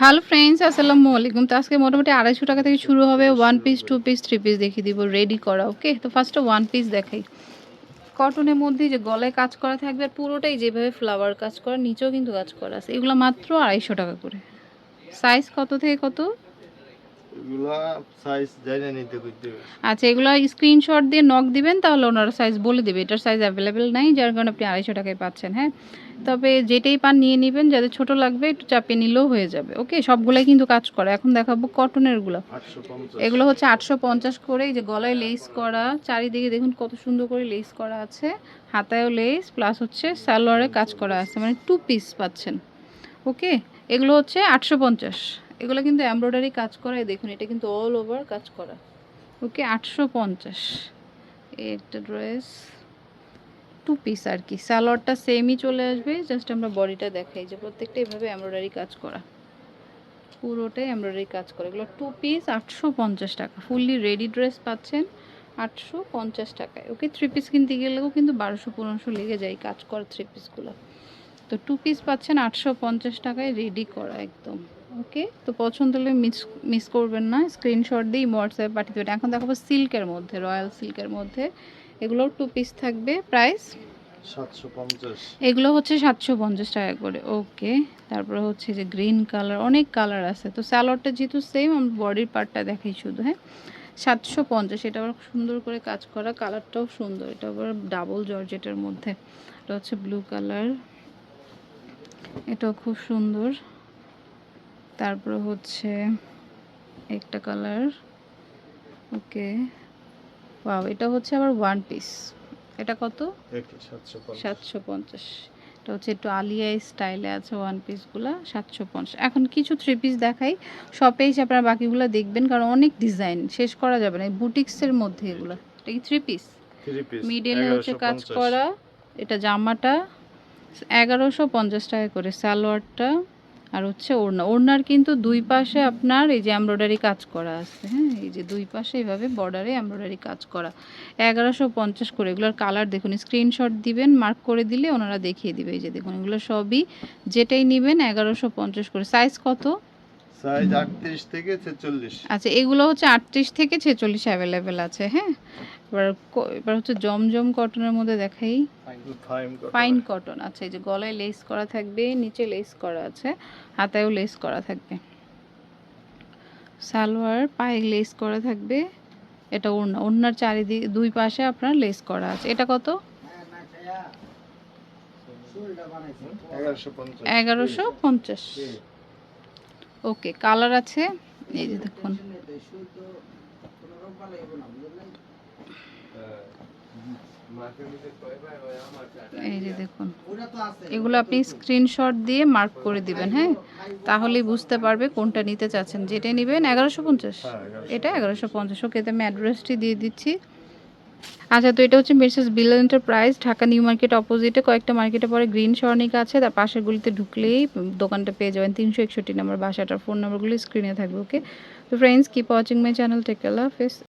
Hello friends, আসসালামু আলাইকুম। তো আজকে মোটামুটি আড়াইশো টাকা থেকে শুরু হবে one piece two piece three piece দেখিয়ে দিব রেডি করা ওকে তো ফার্স্টে ওয়ান পিস দেখাই। কটনের মধ্যে যে গলায় কাজ করা থাকবে পুরোটাই যেভাবে ফ্লাওয়ার কাজ করা, নিচেও কিন্তু কাজ করা আছে। এগুলো মাত্র আড়াইশো টাকা করে। সাইজ কত থেকে কত? এগুলা সাইজ জানি নিতে করতে আচ্ছা এগুলো স্ক্রিনশট দিয়ে নক দিবেন তাহলে ওনারা সাইজ বলে দেবে। এটার সাইজ অ্যাভেলেবেল নাই যার কারণে আপনি আড়াইশো টাকায় পাচ্ছেন হ্যাঁ? তবে যেটাই পান নিয়ে নেবেন যাদের ছোট লাগবে একটু চাপিয়ে নিলেও হয়ে যাবে ওকে সবগুলাই কিন্তু কাজ করে। এখন দেখাবো কটনেরগুলো এগুলো হচ্ছে আটশো পঞ্চাশ করে এই যে গলায় লেস করা চারিদিকে দেখুন কত সুন্দর করে লেস করা আছে হাতায়ও লেস প্লাস হচ্ছে সালোয়ারে কাজ করা আছে মানে টু পিস পাচ্ছেন ওকে এগুলো হচ্ছে আটশো পঞ্চাশ। এগুলো কিন্তু এমব্রয়ডারি কাজ করা এই দেখুন, এটা কিন্তু অল ওভার কাজ করা। ওকে আটশো পঞ্চাশ। একটা ড্রেস টু পিস আর কি। সালোয়ারটা সেমই চলে আসবে জাস্ট আমরা বডিটা দেখাই যে প্রত্যেকটা এভাবে এমব্রয়ডারি কাজ করা। পুরোটাই এমব্রয়ডারি কাজ করে। এগুলো টু পিস আটশো পঞ্চাশ টাকা। ফুললি রেডি ড্রেস পাচ্ছেন, আটশো পঞ্চাশ টাকায়। ওকে থ্রি পিস কিনতে গেলেও কিন্তু বারোশো, পনেরোশো লেগে যায় কাজ করা থ্রি পিসগুলো তো টু পিস পাচ্ছেন আটশো পঞ্চাশ টাকায় রেডি করা একদম। ওকে তো পছন্দ হলে মিস মিস করবেন না। স্ক্রিনশট দিয়ে হোয়াটসঅ্যাপে পাঠিয়ে দেবেন। এখন দেখাবো সিল্কের মধ্যে রয়্যাল সিল্কের মধ্যে। এগুলোও টু পিস থাকবে। প্রাইস সাতশো পঞ্চাশ। এগুলো হচ্ছে সাতশো পঞ্চাশ টাকা করে। ওকে তারপরে হচ্ছে যে গ্রিন কালার অনেক কালার আছে। তো স্যালোয়ারটা যেহেতু সেম আমি বডির পার্টটা দেখাই শুধু হ্যাঁ? সাতশো পঞ্চাশ এটা আবার সুন্দর করে কাজ করা। কালারটাও সুন্দর এটা আবার ডাবল জর্জেটের মধ্যে। এটা হচ্ছে ব্লু কালার এটাও খুব সুন্দর। তারপরে হচ্ছে একটা কালার ওকে ওয়াও এটা হচ্ছে আবার ওয়ান পিস এটা কত? সাতশো পঞ্চাশ। এটা হচ্ছে একটু আলিয়া স্টাইলে আছে ওয়ান পিসগুলো সাতশো পঞ্চাশ। এখন কিছু থ্রি পিস দেখাই শপে এসে আপনারা বাকিগুলো দেখবেন কারণ অনেক ডিজাইন শেষ করা যাবে না বুটিক্সের মধ্যে এগুলো এটা কি থ্রি পিস থ্রি পিস মিডিলে হচ্ছে কাজ করা এটা জামাটা এগারোশো পঞ্চাশ টাকা করে সালোয়ারটা আর হচ্ছে ওড়না। ওড়নার কিন্তু দুই পাশে আপনার এই যে এমব্রয়ডারি কাজ করা আছে হ্যাঁ? এই যে দুই পাশে এইভাবে বর্ডারে এমব্রয়ডারি কাজ করা। এগারোশো পঞ্চাশ করে এগুলোর কালার দেখুন স্ক্রিনশট দিবেন মার্ক করে দিলে ওনারা দেখিয়ে দিবে। এই যে দেখুন এগুলো সবই যেটাই নেবেন এগারোশো পঞ্চাশ করে। সাইজ কত? সাইজ আটত্রিশ থেকে ছেচল্লিশ। আচ্ছা এগুলো হচ্ছে আটত্রিশ থেকে ছেচল্লিশ অ্যাভেলেবেল আছে হ্যাঁ? এবার ক- এবার হচ্ছে জমজম কটনের মধ্যে দেখাই। ফাইন ফাইন কটন আচ্ছা এই যে গলায় লেস করা থাকবে নিচে লেস করা আছে হাতায়ও লেস করা থাকবে। সালোয়ার পায়ে লেস করা থাকবে এটা ওড়না ওড়নার চারিদিকে দুই পাশে আপনার লেস করা আছে। এটা কত? এগারোশো পঞ্চাশ। এগারোশো পঞ্চাশ। ওকে কালার আছে এই যে দেখুন। এই যে দেখুন। এগুলো আপনি স্ক্রিনশট দিয়ে মার্ক করে দিবেন হ্যাঁ? তাহলেই বুঝতে পারবে কোনটা নিতে চাচ্ছেন। যেটা নেবেন এগারোশো পঞ্চাশ। হ্যাঁ, 1150 এটা এগারোশো পঞ্চাশ। ওকে আমি অ্যাড্রেসটি দিয়ে দিচ্ছি। আচ্ছা তো এটা হচ্ছে message bill enterprise Dhaka new market অপোজিটে। কয়েকটা মার্কেটে পরে গ্রিন স্বর্ণিকা আছে। তার পাশের গুলিতে ঢুকলেই দোকানটা পেয়ে যাবেন। তিনশো একষট্টি নাম্বার বাসাটার ফোন নাম্বারগুলো স্ক্রিনে থাকবে ওকে? তো friends keep watching my channel tech face